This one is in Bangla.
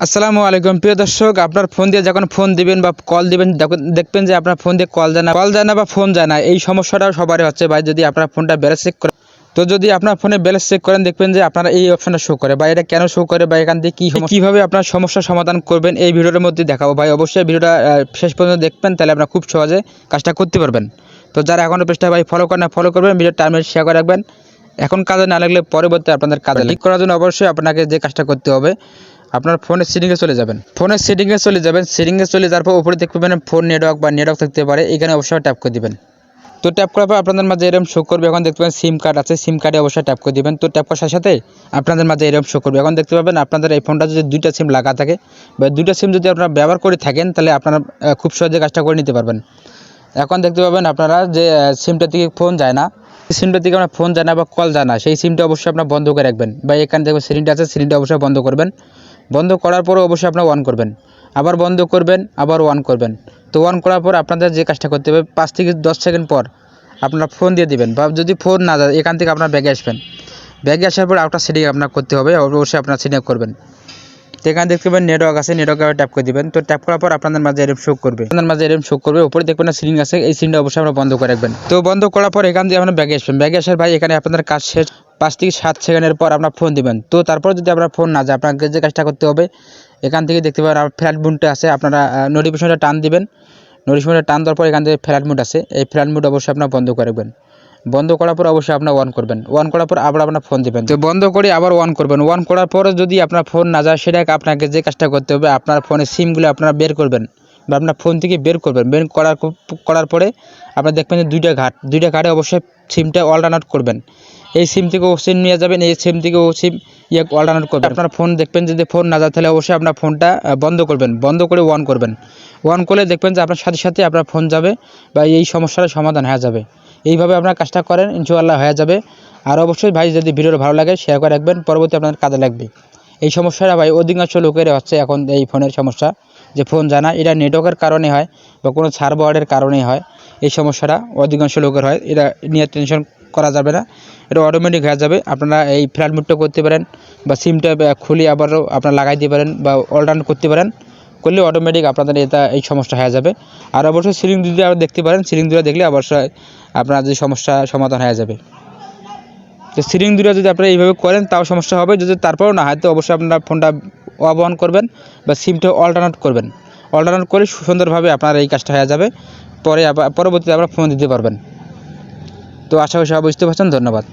আসসালামু আলাইকুম। প্রিয় দর্শক আপনার ফোন দিয়ে যখন ফোন দিবেন বা কল দিবেন দেখবেন যে আপনার ফোন দিয়ে কল যায় না। কল যায় না বা ফোন যায় না এই সমস্যাটাও সবারই হচ্ছে ভাই যদি আপনার ফোনটা ব্যালেন্স চেক করে তো যদি আপনার ফোনে ব্যালেন্স চেক করেন দেখবেন যে আপনার এই অপশনটা শো করে। বা এটা কেন শো করে? বা এখান থেকে কী কীভাবে আপনার সমস্যার সমাধান করবেন? এই ভিডিওর মধ্যে দেখাবো। ভাই অবশ্যই ভিডিওটা শেষ পর্যন্ত দেখবেন তাহলে আপনারা খুব সহজে কাজটা করতে পারবেন। তো যারা এখনও পেজটা ভাই ফলো করেন না ফলো করবেন ভিডিও টার্মের শেয়ার করে রাখবেন। এখন কাজে না লাগলে পরবর্তী আপনাদের কাজে ঠিক করার জন্য অবশ্যই আপনাকে যে কাজটা করতে হবে আপনার ফোনের সেটিংয়ে চলে যাবেন। ফোনের সেটিংয়ে চলে যাবেন। সেটিংয়ে চলে যাওয়ার পর উপরে দেখতে পাবেন ফোন নেটওয়ার্ক বা নেটওয়ার্ক থাকতে পারে। এখানে অবশ্যই ট্যাপ করে দিবেন। তো ট্যাপ করার পর আপনাদের মাঝে এরকম শো করবে। এখন দেখতে পাবেন সিম কার্ড আছে। সিম কার্ডে অবশ্যই ট্যাপ করে দিবেন। তো ট্যাপ করার সাথে সাথে আপনাদের মাঝে এরকম শো করবে। এখন দেখতে পাবেন আপনাদের এই ফোনটা যদি দুইটা সিম লাগা থাকে, বা দুইটা সিম যদি আপনারা ব্যবহার করে থাকেন, তাহলে আপনারা খুব সহজে কাজটা করে নিতে পারবেন। এখন দেখতে পাবেন আপনারা যে সিমটা থেকে ফোন যায় না সিমটা থেকে আপনার ফোন যায় না বা কল যায় না, সেই সিমটা অবশ্যই আপনার বন্ধ করে রাখবেন। বা এখানে দেখবেন সিলিংটা আছে সিলিংটা অবশ্যই বন্ধ করবেন। বন্ধ করার পরে অবশ্যই আপনার অন করবেন। আবার বন্ধ করবেন, আবার অন করবেন। তো অন করার পর আপনাদের যে কাজটা করতে হবে, পাঁচ থেকে দশ সেকেন্ড পর আপনারা ফোন দিয়ে দিবেন বা যদি ফোন না যায় এখান থেকে আপনার ব্যাগে আসবেন। ব্যাগে আসার পর আপনার সেটিং আপনার করতে হবে, অবশ্যই আপনার সেটিং করবেন। তো এখানে দেখতে পাবেন নেটওয়ার্ক আছে নেটওয়ার্কে ট্যাপ করে দিবেন। তো ট্যাপ করার পর আপনাদের মাঝে এরম শো করবে। আপনাদের মাঝে এরম শো করবে। উপরে দেখবেন না সিলিং আছে, এই সিলিংটা অবশ্যই আমরা বন্ধ করে রাখবেন। তো বন্ধ করার পর এখান দিয়ে আপনার ব্যাগে আসবেন। ব্যাগে আসার ভাই, এখানে আপনাদের কাজ শেষ। পাঁচ থেকে সাত সেকেন্ডের পর আপনার ফোন দিবেন। তো তারপর যদি আপনার ফোন না যায়, আপনাকে যে কাজটা করতে হবে, এখান থেকে দেখতে পাবেন আপনার ফ্ল্যাট বুনটা আছে। আপনারা নোটিফিকেশনটা টান দিবেন। নোটিফিকেশনটা টান দেওয়ার পর এখান থেকে ফ্ল্যাট মুড আছে। এই ফ্ল্যাট মুড অবশ্যই আপনার বন্ধ করে রাখবেন। বন্ধ করার পর অবশ্যই আপনার অন করবেন। অন করার পর আবার আপনার ফোন দিবেন। তো বন্ধ করে আবার অন করবেন। অন করার পরে যদি আপনার ফোন না যায় সেটাকে আপনাকে যে কাজটা করতে হবে, আপনার ফোনের সিমগুলো আপনারা বের করবেন বা আপনার ফোন থেকে বের করবেন। বের করার করার পরে আপনার দেখবেন যে দুইটা ঘাট, দুইটা ঘাটে অবশ্যই সিমটা অল্টারনেট করবেন। এই সিম থেকে ও সিম নিয়ে যাবেন, এই সিম থেকে ও সিম ইয়ে অল্টারনেট করবেন। আপনার ফোন দেখবেন যদি ফোন না যায়, তাহলে অবশ্যই আপনার ফোনটা বন্ধ করবেন। বন্ধ করে অন করবেন। অন করলে দেখবেন যে আপনার সাথে সাথে আপনার ফোন যাবে বা এই সমস্যার সমাধান হয়ে যাবে। এইভাবে আপনার কাজটা করেন, ইনশাআল্লাহ হয়ে যাবে। আর অবশ্যই ভাই, যদি ভিডিওটা ভালো লাগে শেয়ার করে রাখবেন, পরবর্তী আপনার কাজে লাগবে। এই সমস্যাটা ভাই, অধিকাংশ লোকের হচ্ছে এখন এই ফোনের সমস্যা, যে ফোন জানা, এটা নেটওয়ার্কের কারণে হয় বা কোনো সার্ভারের কারণেই হয়। এই সমস্যাটা অধিকাংশ লোকের হয়, এটা নিয়ে টেনশন করা যাবে না। এটা অটোমেটিক হয়ে যাবে। আপনারা এই ফ্ল্যাট মুডটা করতে পারেন বা সিমটা খুলে আবারও আপনারা লাগাই পারেন বা অল্টারনেট করতে পারেন। করলে অটোমেটিক আপনাদের এটা, এই সমস্যা হয়ে যাবে। আর অবশ্যই সিলিং যদি আবার দেখতে পারেন সিলিং দুটো দেখলে অবশ্যই আপনার যে সমস্যা, সমাধান হয়ে যাবে। তো সিলিং দুটো যদি আপনারা এইভাবে করেন, তাও সমস্যা হবে। যদি তারপরেও না হয়, তো অবশ্যই আপনারা ফোনটা অফ অন করবেন বা সিমটা অল্টারনেট করবেন। অল্টারনেট করে সুন্দরভাবে আপনার এই কাজটা হয়ে যাবে। পরে আবার, পরবর্তীতে আপনারা ফোন দিতে পারবেন। তো আশা করি সবাই বুঝতে পারছেন। ধন্যবাদ।